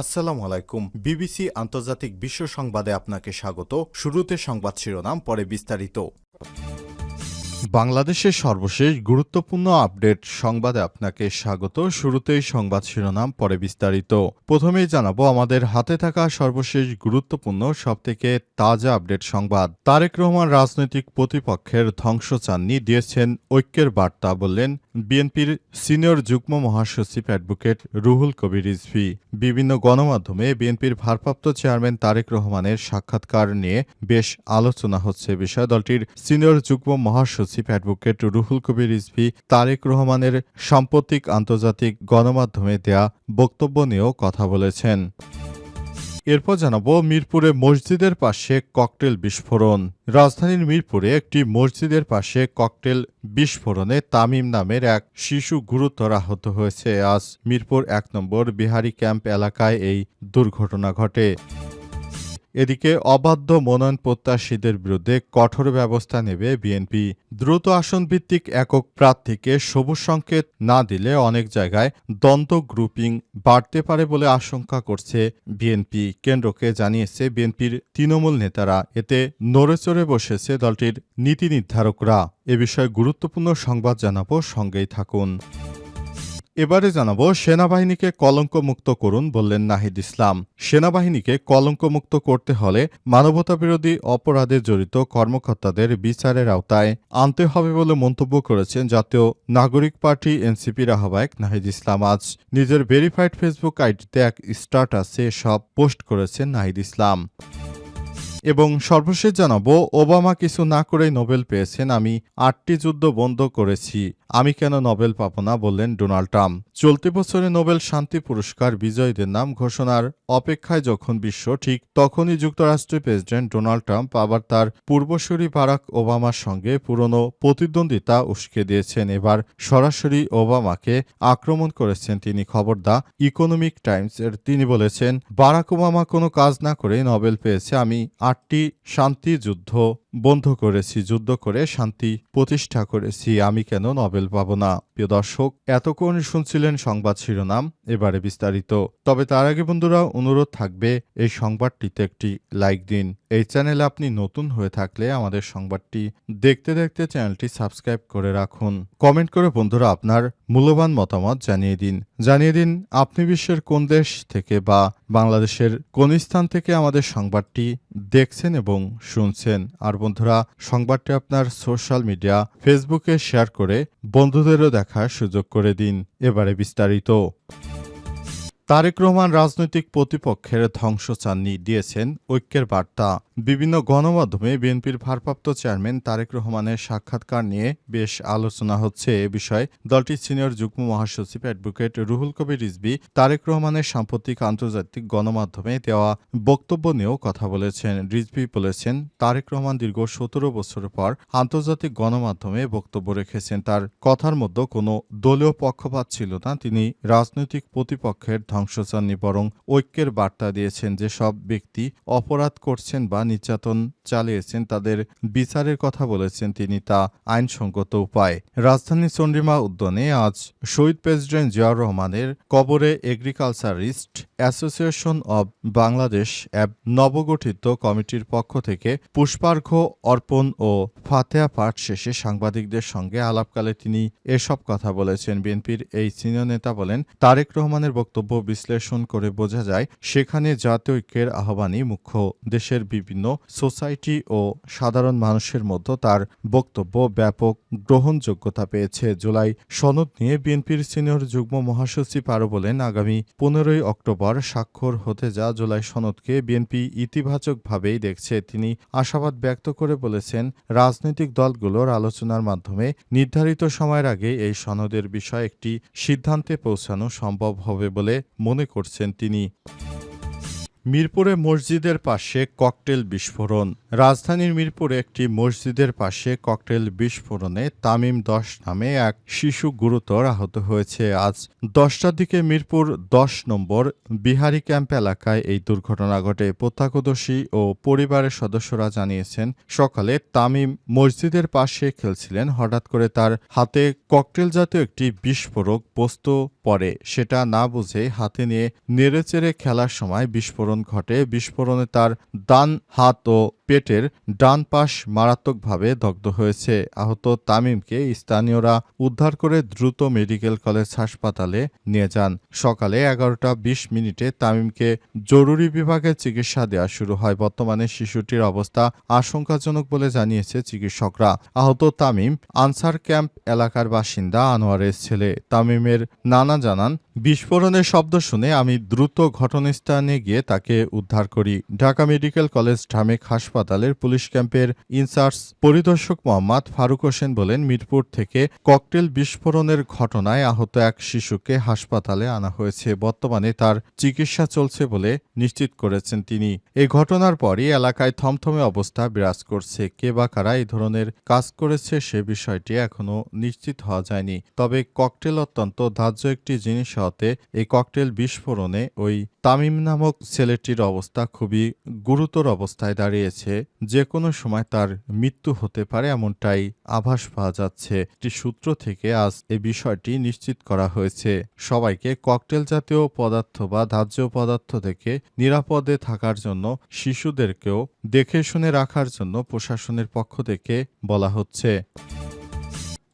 আসসালামু আলাইকুম। বিবিসি আন্তর্জাতিক বিশ্ব সংবাদে আপনাকে স্বাগত। শুরুতে সংবাদ শিরোনাম, পরে বিস্তারিত। বাংলাদেশের সর্বশেষ গুরুত্বপূর্ণ আপডেট সংবাদে আপনাকে স্বাগত। শুরুতেই সংবাদ শিরোনাম, পরে বিস্তারিত। প্রথমেই জানাব, আমাদের হাতে থাকা সর্বশেষ গুরুত্বপূর্ণ, সবথেকে তাজা আপডেট সংবাদ। তারেক রহমান রাজনৈতিক প্রতিপক্ষের ধ্বংস চাননি দিয়েছেন ঐক্যের বার্তা, বললেন বিএনপির সিনিয়র যুগ্ম মহাসচিব অ্যাডভোকেট রুহুল কবির রিজভি বিভিন্ন গণমাধ্যমে বিএনপির ভারপ্রাপ্ত চেয়ারম্যান তারেক রহমানের সাক্ষাৎকার নিয়ে বেশ আলোচনা হচ্ছে বিষয়। দলটির সিনিয়র যুগ্ম মহাসচিব অ্যাডভোকেট রুহুল কবির রিজভি তারেক রহমানের সাম্প্রতিক আন্তর্জাতিক গণমাধ্যমে দেয়া বক্তব্য নিয়েও কথা বলেছেন। এরপর জানাব মিরপুরে মসজিদের পাশে ককটেল বিস্ফোরণ। রাজধানীর মিরপুরে একটি মসজিদের পাশে ককটেল বিস্ফোরণে তামিম নামের এক শিশু গুরুতর আহত হয়েছে। আজ মিরপুর এক নম্বর বিহারি ক্যাম্প এলাকায় এই দুর্ঘটনা ঘটে। এদিকে অবাধ্য মনোনয়ন প্রত্যাশীদের বিরুদ্ধে কঠোর ব্যবস্থা নেবে বিএনপি। দ্রুত আসন ভিত্তিক একক প্রার্থীকে সবুজ সংকেত না দিলে অনেক জায়গায় দ্বন্দ্ব গ্রুপিং বাড়তে পারে বলে আশঙ্কা করছে বিএনপি। কেন্দ্রকে জানিয়েছে বিএনপির তৃণমূল নেতারা, এতে নড়েচড়ে বসেছে দলটির নীতি নির্ধারকরা। এ বিষয়ে গুরুত্বপূর্ণ সংবাদ জানাব, সঙ্গেই থাকুন। এবারে জানাব, সেনাবাহিনীকে কলঙ্কমুক্ত করুন বললেন নাহিদ ইসলাম। সেনাবাহিনীকে কলঙ্কমুক্ত করতে হলে মানবতাবিরোধী অপরাধে জড়িত কর্মকর্তাদের বিচারের আওতায় আনতে হবে বলে মন্তব্য করেছেন জাতীয় নাগরিক পার্টি এনসিপির আহ্বায়ক নাহিদ ইসলাম। আজ নিজের ভেরিফাইড ফেসবুক আইডিতে এক স্ট্যাটাসে সব পোস্ট করেছেন নাহিদ ইসলাম। এবং সর্বশেষ জানাব, ওবামা কিছু না করেই নোবেল পেয়েছেন আমি। আটটি যুদ্ধ বন্ধ করেছি, আমি কেন নোবেল পাব না বললেন ডোনাল্ড ট্রাম্প। চলতি বছরে নোবেল শান্তি পুরস্কার বিজয়ীদের নাম ঘোষণার অপেক্ষায় যখন বিশ্ব, ঠিক তখনই যুক্তরাষ্ট্রের প্রেসিডেন্ট ডোনাল্ড ট্রাম্প আবার তার পূর্বসূরি বারাক ওবামার সঙ্গে পুরনো প্রতিদ্বন্দ্বিতা উস্কে দিয়েছেন। এবার সরাসরি ওবামাকে আক্রমণ করেছেন তিনি। খবর দা ইকোনমিক টাইমস এর তিনি বলেছেন, বারাক ওবামা কোনো কাজ না করেই নোবেল পেয়েছে, আমি আটটি শান্তি যুদ্ধ বন্ধ করেছি, যুদ্ধ করে শান্তি প্রতিষ্ঠা করেছি, আমি কেন নোবেল পাব না? প্রিয় দর্শক, এতক্ষণ শুনছিলেন সংবাদ শিরোনাম, এবারে বিস্তারিত। তবে তার আগে বন্ধুরা, অনুরোধ থাকবে, এই সংবাদটিতে একটি লাইক দিন। এই চ্যানেলে আপনি নতুন হয়ে থাকলে আমাদের সংবাদটি দেখতে দেখতে চ্যানেলটি সাবস্ক্রাইব করে রাখুন। কমেন্ট করে বন্ধুরা আপনার মূল্যবান মতামত জানিয়ে দিন। জানিয়ে দিন, আপনি বিশ্বের কোন দেশ থেকে বা বাংলাদেশের কোন স্থান থেকে আমাদের সংবাদটি দেখছেন এবং শুনছেন? আর বন্ধুরা, সংবাদটি আপনার সোশ্যাল মিডিয়া, ফেসবুকে শেয়ার করে বন্ধুদেরও দেখার সুযোগ করে দিন। এবারে বিস্তারিত। তারেক রহমান রাজনৈতিক প্রতিপক্ষের ধ্বংস চাননি দিয়েছেন ঐক্যের বার্তা। বিভিন্ন গণমাধ্যমে বিএনপির ভারপ্রাপ্ত চেয়ারম্যান তারেক রহমানের সাক্ষাৎকার নিয়ে বেশ আলোচনা হচ্ছে এ বিষয়ে। দলটির সিনিয়র যুগ্ম মহাসচিব অ্যাডভোকেট রুহুল কবির রিজবি তারেক রহমানের সাম্প্রতিক আন্তর্জাতিক গণমাধ্যমে দেওয়া বক্তব্য নিয়েও কথা বলেছেন। রিজবি বলেছেন, তারেক রহমান দীর্ঘ সতেরো বছর পর আন্তর্জাতিক গণমাধ্যমে বক্তব্য রেখেছেন। তার কথার মধ্যে কোনো দলীয় পক্ষপাত ছিল না, তিনি রাজনৈতিক প্রতিপক্ষের ধ্বংস চাননি বরং ঐক্যের বার্তা দিয়েছেন যে সব ব্যক্তি অপরাধ করছেন বা নির্যাতন চালিয়েছেন, তাদের বিচারের কথা বলেছেন তিনি তা আইনসঙ্গত উপায়। রাজধানী চন্ডিমা উদ্যানে আজ শহীদ প্রেসিডেন্ট জিয়াউর রহমানের কবরে এগ্রিকালচারিস্ট অ্যাসোসিয়েশন অব বাংলাদেশ অ্যাব নবগঠিত কমিটির পক্ষ থেকে পুষ্পার্ঘ অর্পণ ও ফাতেহা পাঠ শেষে সাংবাদিকদের সঙ্গে আলাপকালে তিনি এসব কথা বলেছেন। বিএনপির এই সিনিয়র নেতা বলেন, তারেক রহমানের বক্তব্য বিশ্লেষণ করে বোঝা যায়, সেখানে জাতীয় ঐক্যের আহ্বানই মুখ্য। দেশের বিভিন্ন সোসাইটি ও সাধারণ মানুষের মধ্যে তার বক্তব্য ব্যাপক গ্রহণযোগ্যতা পেয়েছে। জুলাই সনদ নিয়ে বিএনপির সিনিয়র যুগ্ম মহাসচিব আরও বলেন, আগামী পনেরোই অক্টোবর স্বাক্ষর হতে যা জুলাই সনদকে বিএনপি ইতিবাচকভাবেই দেখছে। তিনি আশাবাদ ব্যক্ত করে বলেছেন, রাজনৈতিক দলগুলোর আলোচনার মাধ্যমে নির্ধারিত সময়ের আগে এই সনদের বিষয়ে একটি সিদ্ধান্তে পৌঁছানো সম্ভব হবে বলে মনে করছেন তিনি। মিরপুরে মসজিদের পাশে ককটেল বিস্ফোরণ। রাজধানীর মিরপুরে একটি মসজিদের পাশে ককটেল বিস্ফোরণে তামিম দশ নামে এক শিশু গুরুতর আহত হয়েছে। আজ দশটার দিকে মিরপুর দশ নম্বর বিহারি ক্যাম্প এলাকায় এই দুর্ঘটনা ঘটে। প্রত্যক্ষদর্শী ও পরিবারের সদস্যরা জানিয়েছেন, সকালে তামিম মসজিদের পাশে খেলছিলেন। হঠাৎ করে তার হাতে ককটেল জাতীয় একটি বিস্ফোরক বস্তু পড়ে, সেটা না বুঝে হাতে নিয়ে নেড়েচেড়ে খেলার সময় বিস্ফোরণ ঘটে। বিস্ফোরণে তার ডান হাত ও পেটের ডান পাশ মারাত্মকভাবে দগ্ধ হয়েছে। আহত তামিমকে স্থানীয়রা উদ্ধার করে দ্রুত মেডিকেল কলেজ হাসপাতালে নিয়ে যান। সকালে এগারোটা বিশ মিনিটে তামিমকে জরুরি বিভাগে চিকিৎসা দেওয়া শুরু হয়। বর্তমানে শিশুটির অবস্থা আশঙ্কাজনক বলে জানিয়েছে চিকিৎসকরা। আহত তামিম আনসার ক্যাম্প এলাকার বাসিন্দা আনোয়ারের ছেলে। তামিমের নানা জানান, বিস্ফোরণের শব্দ শুনে আমি দ্রুত ঘটনাস্থানে গিয়ে তাকে উদ্ধার করি। ঢাকা মেডিকেল কলেজ ঢামেক হাসপাতালের পুলিশ ক্যাম্পের ইনচার্জ পরিদর্শক মোহাম্মদ ফারুক হোসেন বলেন, মিরপুর থেকে ককটেল বিস্ফোরণের ঘটনায় আহত এক শিশুকে হাসপাতালে আনা হয়েছে। বর্তমানে তার চিকিৎসা চলছে বলে নিশ্চিত করেছেন তিনি। এই ঘটনার পরই এলাকায় থমথমে অবস্থা বিরাজ করছে। কে বা কারা এই ধরনের কাজ করেছে সে বিষয়টি এখনও নিশ্চিত হওয়া যায়নি। তবে ককটেল অত্যন্ত ধার্য একটি জিনিস হতে এই ককটেল বিস্ফোরণে ওই তামিম নামক ছেলেটির অবস্থা খুবই গুরুতর অবস্থায় দাঁড়িয়েছে। যে কোনো সময় তার মৃত্যু হতে পারে এমনটাই আভাস পাওয়া যাচ্ছে। একটি সূত্র থেকে আজ এ বিষয়টি নিশ্চিত করা হয়েছে। সবাইকে ককটেল জাতীয় পদার্থ বা ধার্য পদার্থ থেকে নিরাপদে থাকার জন্য, শিশুদেরকেও দেখে শুনে রাখার জন্য প্রশাসনের পক্ষ থেকে বলা হচ্ছে।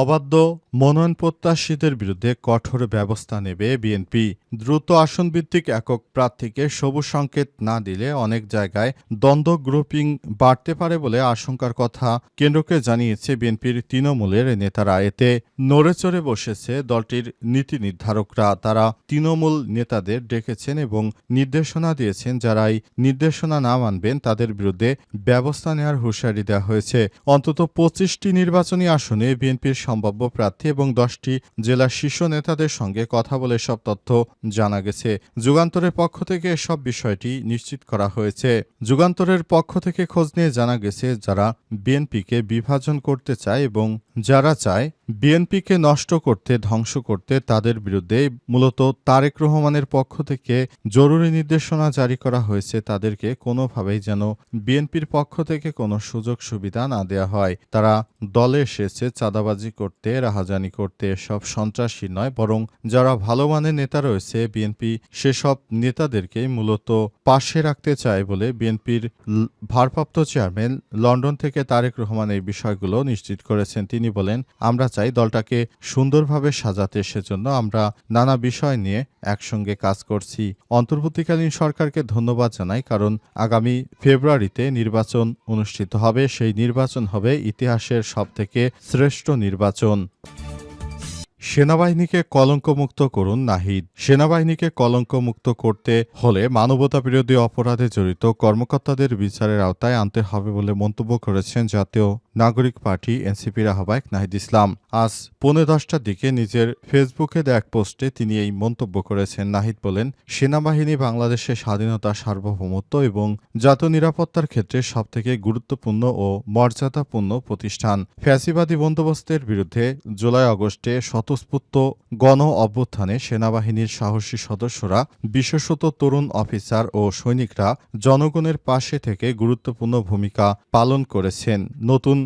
অবাধ্য মনোনয়ন প্রত্যাশীদের বিরুদ্ধে কঠোর ব্যবস্থা নেবে বিএনপি। দ্রুত আসন আসনভিত্তিক একক প্রার্থীকে সবুজ সংকেত না দিলে অনেক জায়গায় দ্বন্দ্ব গ্রুপিং বাড়তে পারে বলে আশঙ্কার কথা কেন্দ্রকে জানিয়েছে বিএনপির তৃণমূলের নেতারা। এতে নড়েচড়ে বসেছে দলটির নীতি নির্ধারকরা। তারা তৃণমূল নেতাদের ডেকেছেন এবং নির্দেশনা দিয়েছেন। যারা এই নির্দেশনা না মানবেন, তাদের বিরুদ্ধে ব্যবস্থা নেওয়ার হুঁশিয়ারি দেওয়া হয়েছে। অন্তত পঁচিশটি নির্বাচনী আসনে বিএনপির সম্ভাব্য প্রার্থী এবং দশটি জেলার শীর্ষ নেতাদের সঙ্গে কথা বলে সব তথ্য জানা গেছে। যুগান্তরের পক্ষ থেকে সব বিষয়টি নিশ্চিত করা হয়েছে। যুগান্তরের পক্ষ থেকে খোঁজ নিয়ে জানা গেছে যারা বিএনপিকে বিভাজন করতে চায় এবং যারা চায় বিএনপিকে নষ্ট করতে, ধ্বংস করতে তাদের বিরুদ্ধে মূলত তারেক রহমানের পক্ষ থেকে জরুরি নির্দেশনা জারি করা হয়েছে। তাদেরকে কোনোভাবেই যেন বিএনপির পক্ষ থেকে কোনো সুযোগ সুবিধা না দেওয়া হয়। তারা দলে এসেছে, চাঁদাবাজি করতে, রাহাজানি করতে সব সন্ত্রাসী নয়, বরং যারা ভালো মানের নেতা রয়েছে, বিএনপি সেসব নেতাদেরকেই মূলত পাশে রাখতে চায় বলে বিএনপির ভারপ্রাপ্ত চেয়ারম্যান লন্ডন থেকে তারেক রহমান এই বিষয়গুলো নিশ্চিত করেছেন। তিনি বলেন, আমরা চাই দলটাকে সুন্দরভাবে সাজাতে, সেজন্য আমরা নানা বিষয় নিয়ে একসঙ্গে কাজ করছি। অন্তর্বর্তীকালীন সরকারকে ধন্যবাদ জানাই, কারণ আগামী ফেব্রুয়ারিতে নির্বাচন অনুষ্ঠিত হবে। সেই নির্বাচন হবে ইতিহাসের সবথেকে শ্রেষ্ঠ নির্বাচন। সেনাবাহিনীকে কলঙ্কমুক্ত করুন নাহিদ। সেনাবাহিনীকে কলঙ্কমুক্ত করতে হলে মানবতা বিরোধী অপরাধে জড়িত কর্মকর্তাদের বিচারের আওতায় আনতে হবে বলে মন্তব্য করেছেন জাতীয় নাগরিক পার্টি এনসিপির আহ্বায়ক নাহিদ ইসলাম। আজ পৌনে দশটার দিকে নিজের ফেসবুকে এক পোস্টে তিনি এই মন্তব্য করেছেন। নাহিদ বলেন, সেনাবাহিনী বাংলাদেশের স্বাধীনতা সার্বভৌমত্ব এবং জাতীয় নিরাপত্তার ক্ষেত্রে সবথেকে গুরুত্বপূর্ণ ও মর্যাদাপূর্ণ প্রতিষ্ঠান। ফ্যাসিবাদী বন্দোবস্তের বিরুদ্ধে জুলাই আগস্টে স্বতঃস্ফূর্ত গণ অভ্যুত্থানে সেনাবাহিনীর সাহসী সদস্যরা, বিশেষত তরুণ অফিসার ও সৈনিকরা, জনগণের পাশে থেকে গুরুত্বপূর্ণ ভূমিকা পালন করেছেন। নতুন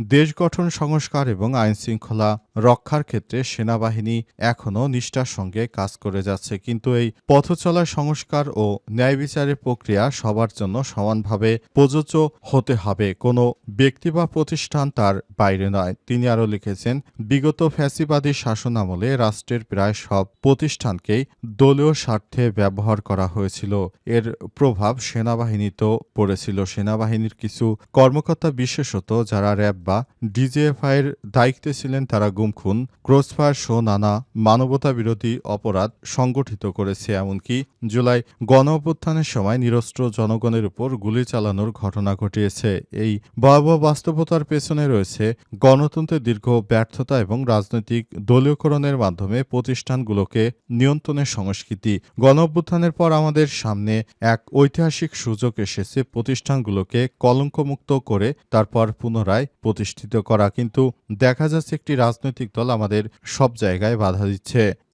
দেশ গঠন সংস্কার এবং আইন শৃঙ্খলা রক্ষার ক্ষেত্রে সেনাবাহিনী এখনও নিষ্ঠার সঙ্গে কাজ করে যাচ্ছে। কিন্তু এই পথচলা সংস্কার ও ন্যায় বিচারের প্রক্রিয়া সবার জন্য সমানভাবে প্রযোজ্য হতে হবে। কোনো ব্যক্তি বা প্রতিষ্ঠান তার বাইরে নয়। তিনি আরও লিখেছেন, বিগত ফ্যাসিবাদী শাসনামলে রাষ্ট্রের প্রায় সব প্রতিষ্ঠানকেই দলীয় স্বার্থে ব্যবহার করা হয়েছিল। এর প্রভাব সেনাবাহিনীতেও পড়েছিল। সেনাবাহিনীর কিছু কর্মকর্তা বিশেষত যারা র্যাব বা ডিজিএফআই এর দায়িত্বে ছিলেন তারা গুমখুন ক্রসফায়ার সহ নানা মানবতা বিরোধী অপরাধ সংগঠিত করেছে, এমনকি জুলাই গণ অভ্যুত্থানের সময় নিরস্ত্র জনগণের উপর গুলি চালানোর ঘটনা ঘটিয়েছে। এই ভয়াবহ বাস্তবতার পেছনে রয়েছে গণতন্ত্রের দীর্ঘ ব্যর্থতা এবং রাজনৈতিক দলীয়করণের মাধ্যমে প্রতিষ্ঠানগুলোকে নিয়ন্ত্রণের সংস্কৃতি। গণ অভ্যুত্থানের পর আমাদের সামনে এক ঐতিহাসিক সুযোগ এসেছে, প্রতিষ্ঠানগুলোকে কলঙ্কমুক্ত করে তারপর পুনরায় প্রতিষ্ঠিত করা কিন্তু দেখা যাচ্ছে একটি রাজনৈতিক দল আমাদের সব জায়গায় বাধা দিচ্ছে।